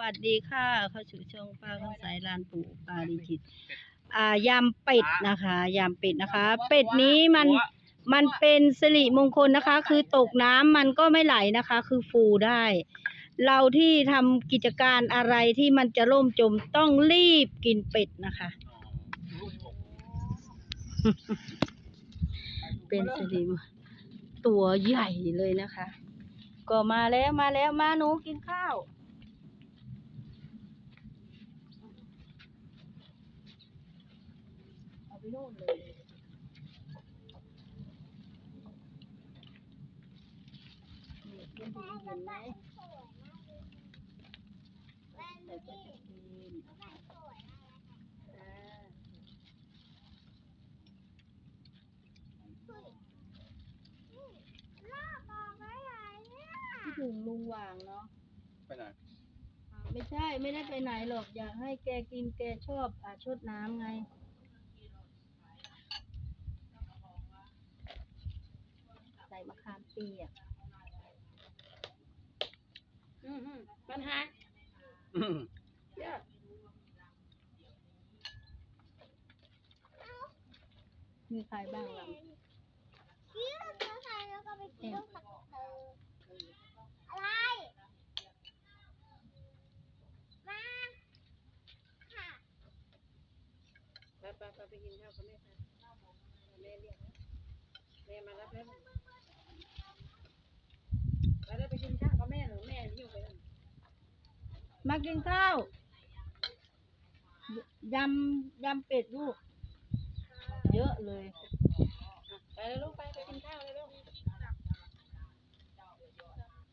วัสดีค่ะ เข้าสู่ช่องป้าข้าวสายลานปู่ปาริจิต อ่ายำเป็ดนะคะยำเป็ดนะคะ เป็ดนี้มันมันเป็นสิริมงคลนะคะ คือตกน้ำมันก็ไม่ไหลนะคะ คือฟูได้ เราที่ทำกิจการอะไรที่มันจะล่มจมต้องรีบกินเป็ดนะคะ เป็นสิริมงตัวใหญ่เลยนะคะ ก็มาแล้วมาแล้วมาหนูกินข้าว เอาไป โน่นเลย นี่เย็นดีเย็นไหมแต่ก็จะกินอ่าคิดถึงลุงหว่างเนาะ ไปไหนไม่ใช่ไม่ได้ไปไหนหรอกอยากให้แกกินแกชอบอ่าชดน้ำไง ส่มะขามเปียกอืมอืมมันหักอืมเยอะมีใครบ้างลำเอ็มไปไปไปไปกินข้าวกับแม่ค่ะแม่เรียกนะแม่มารับแล้ว ไปแล้วไปกินข้าวกับแม่หรือแม่หิ้วไปนั่นมากินข้าวยำยำเป็ดลูก เยอะเลยอะไปแล้วลูกไปไปกินข้าวเลยลูก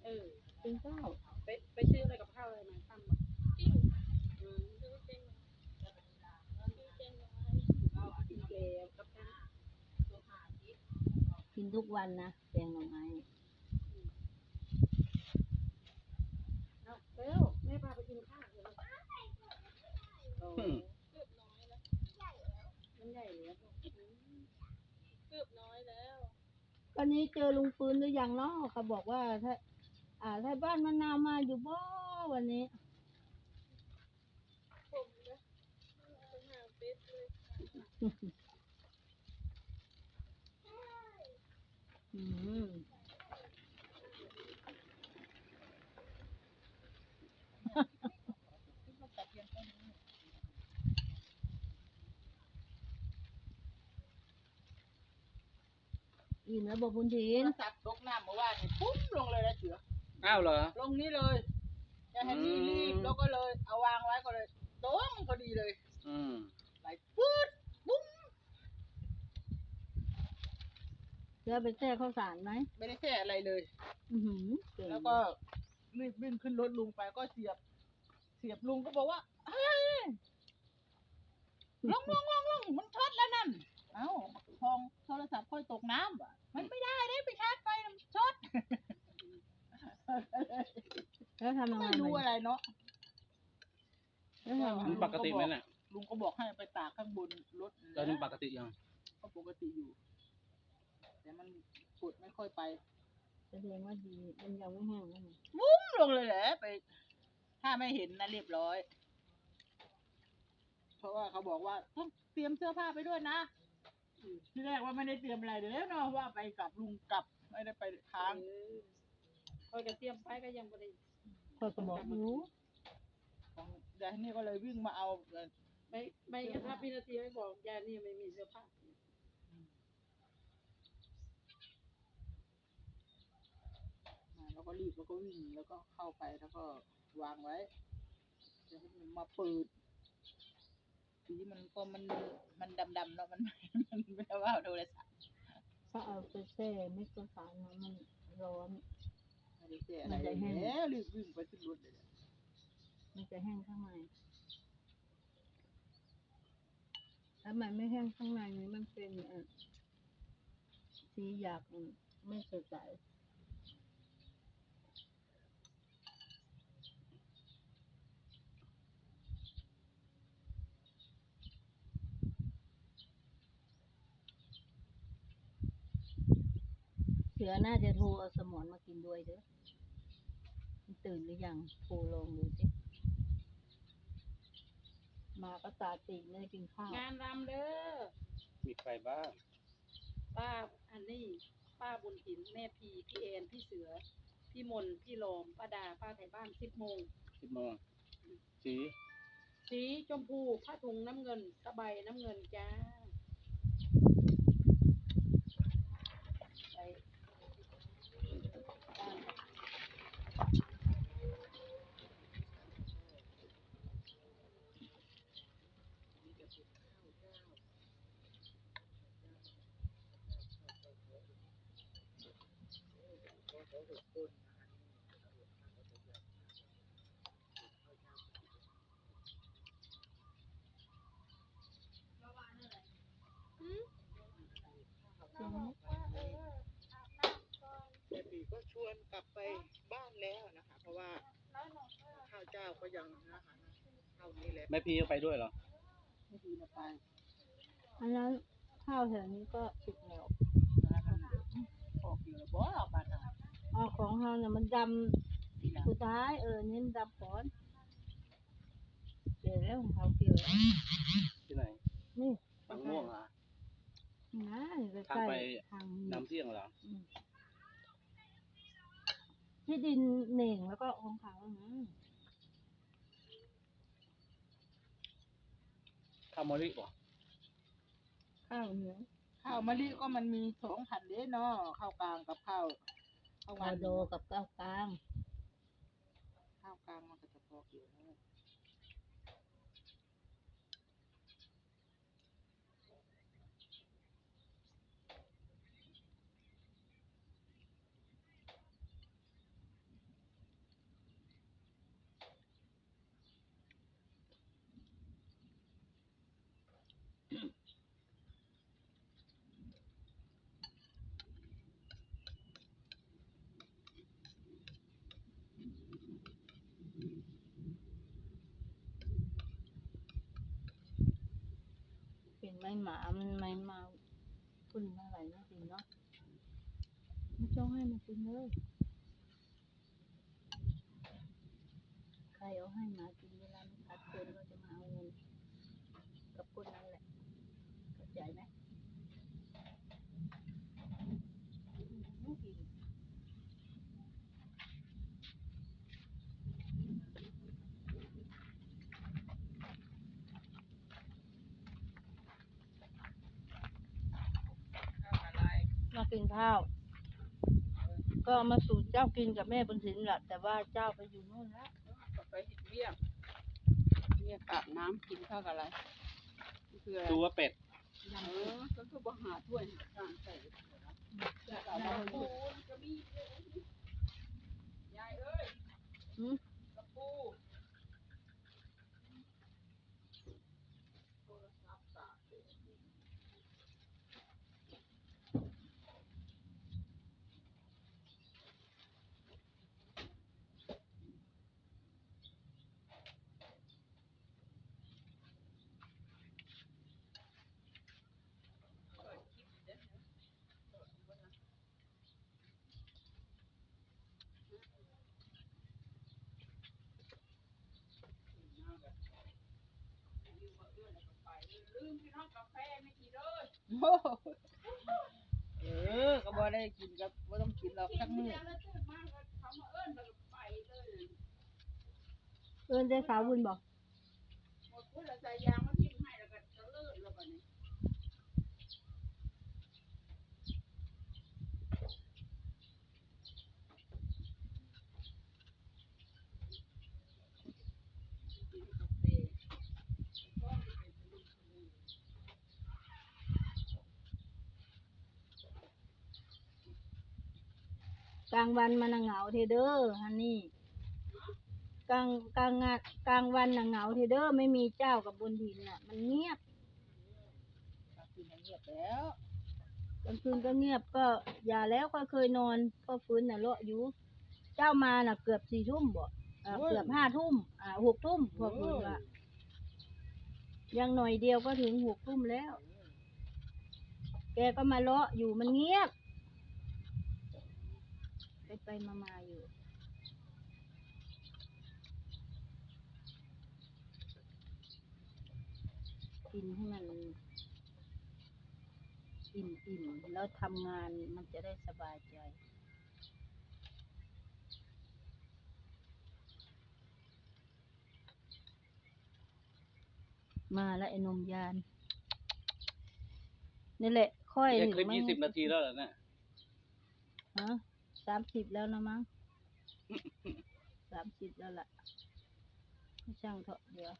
เออกินข้าวไปไปซื้ออะไรกับข้าวเลยมาทำอืมกินเกลียวกับข้าวกินทุกวันนะแกงหน่อไม้ เอาเร็วแม่พาไปกินข้าวเลยโอ้มันใหญ่เลยอะเกือบน้อยแล้ว วันนี้เจอลุงฟื้นหรือยังเนาะเขาบอกว่าถ้า อ่าถ้าบ้านมะนาวมาอยู่บ่วันนี้ ผมนะปัญหาเบสเลยอืม อิ่มแล้วบอกคุณถินสับตกน้ำเมื่อวานนี่ปุ๊บลงเลยนะเสืออ้าวเหรอ ลงนี้เลยจะให้นี่อืมรีบแล้วก็เลยเอาวางไว้ก็เลยตรงพอดีเลยอืมไหลปื๊ดบุ้มแล้วไปแช่ข้าวสารไหมไม่ได้แค่อะไรเลย อือหือเงแล้วก็รีบวิ่งขึ้นรถลุงไปก็เสียบ เสียบลุงก็บอกว่าเฮ้ยลงลงลงลงมันช็อตแล้วนั่น เอ้าทองโทรศัพท์ค่อยตกน้ำว่ะมันไม่ได้ได้ไปชาร์จไฟมันช็อตแล้วทำยังไงไม่รู้มันอะไรเนาะแล้วทำยังมัไงนปกติไหมน่ะลุงก็บอกให้ไปตากข้างบนรถตอนนี้ปกติยังก็ปกติอยู่ แต่มันกดไม่ค่อยไปแสดงว่าดีมันยังไม่แห้งนะวุ้มลงเลยแหละไป ถ้าไม่เห็นนะเรียบร้อย เพราะว่าเขาบอกว่าต้องเตรียมเสื้อผ้าไปด้วยนะอืม ที่แรกว่าไม่ได้เตรียมอะไรเลยเนาะว่าไปกับลุงกลับไม่ได้ไปค้างเออคอยกระเทียมไปก็ยังบ่ได้คอยก็บอกรู้ของยายนี่ก็เลยวิ่งมาเอาเอ่อไม่ไม่ถ้าพี่นาทีไม่บอกยายนี่ไม่มีเสื้อผ้ามาแล้วก็รีบแล้วก็วิ่งแล้วก็เข้าไปแล้วก็วางไว้เดี๋ยวมันมาเปิดสีมันก็มันมันดำๆแล้วมันมันไม่ได้ว่า โทรศัพท์ถ้าเอาไปแช่ไม่ก็สารนะมันร้อนไม่ได้เสียอะไรมันจะแห้งแล้วรีบวิ่งไปขึ้นรถเลยมันจะแห้งข้างในถ้ามันไม่แห้งข้างในนี้มันเป็นเอ่อสีหยาบอืมไม่สดใส สือน่าจะโทรเอาสมอนมากินด้วยเด้อมันตื่นหรือยังโทรลองดูสิก็ตาตีไม่ได้กินข้าวงานรำเด้อมีใครบ้าง ป้าอันนี้ป้าบุญถินแม่พีพี่เอนพี่เสือ พี่มนพี่โลมป้าดาป้าไทยบ้านสิบโมงสิบโมงสี สีชมพูผ้าถุงน้ำเงินสบายน้ำเงินจ้า แม่ปีก็ชวนกลับไปบ้านแล้วนะคะ เพราะว่าข้าวเจ้าก็ยังนะคะเท่านี้แหละแม่พีก็ไปด้วยเหรอไม่ดีนะไปอันนั้นข้าวแถวนี้ก็สุกแล้วออกอยู่แล้วบ่เอาบ้านอะเอาของเราเนี่ยมันดำสุดท้ายเออเน้นดำก่อนเกี่ยวแล้วของเขาเกี่ยวแล้วที่ไหนนี่บางม่วงเหรอะ นะใกทางล้ไปๆทางนี้น้ำเที่ยงเหรออืมที่ดินเหน่งแล้วก็ของเขาอืมข้าวมอริบ่ข้าวเหนียวข้าวมะลิก็มันมีสองพันเด้เนาะข้าวกลางกับข้าวข้าวข้าวนโดกับข้าวกลาง ข้าวกลางมันก็จะพออยู่น ไม้หมามันไม่มาคุณอะไรนะจริงเนาะไม่จ้องให้มันกินเลยใครเอาให้หมากินเวลามันขาดเกินก็จะมาเอาเงินกับคนนั้นแหละเข้าใจไหมอืมกิน มา กินข้าว ก็เอามาสู่เจ้ากินกับแม่บนศิลแหละแต่ว่าเจ้าไปอยู่นู่นแล้วไปเห็ดเบี้ยเบี้ยอาบน้ำกินข้าวกับอะไรคืออะไรดูว่าเป็ดเออก็คือบ่หาถ้วยข้างใส่จะเอามาปูกระบี่ยายเอ้ยหืมกระปูลืมพี่น้องกาแฟไม่กิน เลยเออก็บ่ได้กินกับบ่ต้องกินหรอกกินทั้งที่มื้อแล้วแล้วตื่นมาก็เขามาเอิ้นแล้วก็ไปเลยเอินใจสาวบุญบอก หมดพูดแล้วใจยางมันทิ้งให้แล้วก็จะเลิศแล้วก็นี่ กลางวันมันน่ะเหงาเทเด้อฮันนี่กลางกลางงานกลางวันน่ะเหงาเทเด้อไม่มีเจ้ากับบนดินน่ะ มันเงียบกินเงียบแล้วกลางคืนก็เงียบก็อย่าแล้วก็เคยนอนก็ฟื้นน่ะเลาะอยู่เจ้ามาน่ะเกือบสี่ทุ่มบ่อ่าเกือบห้าทุ่มอ่าหกทุ่มพวกคุณว่ายังหน่อยเดียวก็ถึงหกทุ่มแล้ว แกก็มาเลาะอยู่มันเงียบ ไปไปมามาอยู่ กินให้มันอิ่มอิ่มๆแล้วทำงานมันจะได้สบายใจมาแล้วไอ้นมยาน นี่แหละ ค่อยเนี่ยคลิปไม่ยี่สิบนาทีแล้วเหรอเนี่ยฮะ สามสิบแล้วนะมั้งสามสิบแล้วล่ะช่างเถอะเดี๋ยว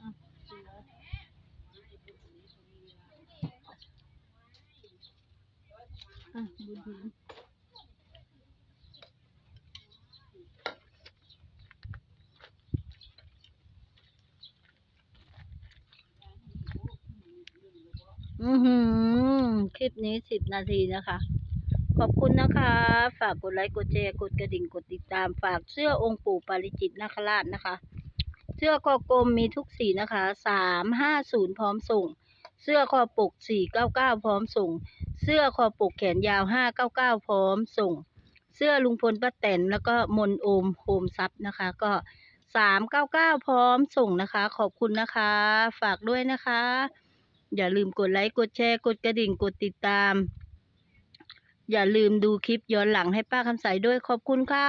อะเสืออะบุญถิน อือหือคลิปนี้สิบนาทีนะคะ ขอบคุณนะคะ ฝากกดไลค์กดแชร์กดกระดิ่งกดติดตาม ฝากเสื้อองค์ปู่ปาริจิตนาคราชนะคะ เสื้อคอกลมมีทุกสีนะคะสามห้าศูนย์พร้อมส่ง เสื้อคอปกสี่เก้าเก้าพร้อมส่ง เสื้อคอปกแขนยาวห้าเก้าเก้าพร้อมส่ง เสื้อลุงพลป้าแตนแล้วก็มนโอมโฮมซับนะคะ ก็สามเก้าเก้าพร้อมส่งนะคะ ขอบคุณนะคะ ฝากด้วยนะคะ อย่าลืมกดไลค์กดแชร์กดกระดิ่งกดติดตาม อย่าลืมดูคลิปย้อนหลังให้ป้าคำใสด้วยขอบคุณค่ะ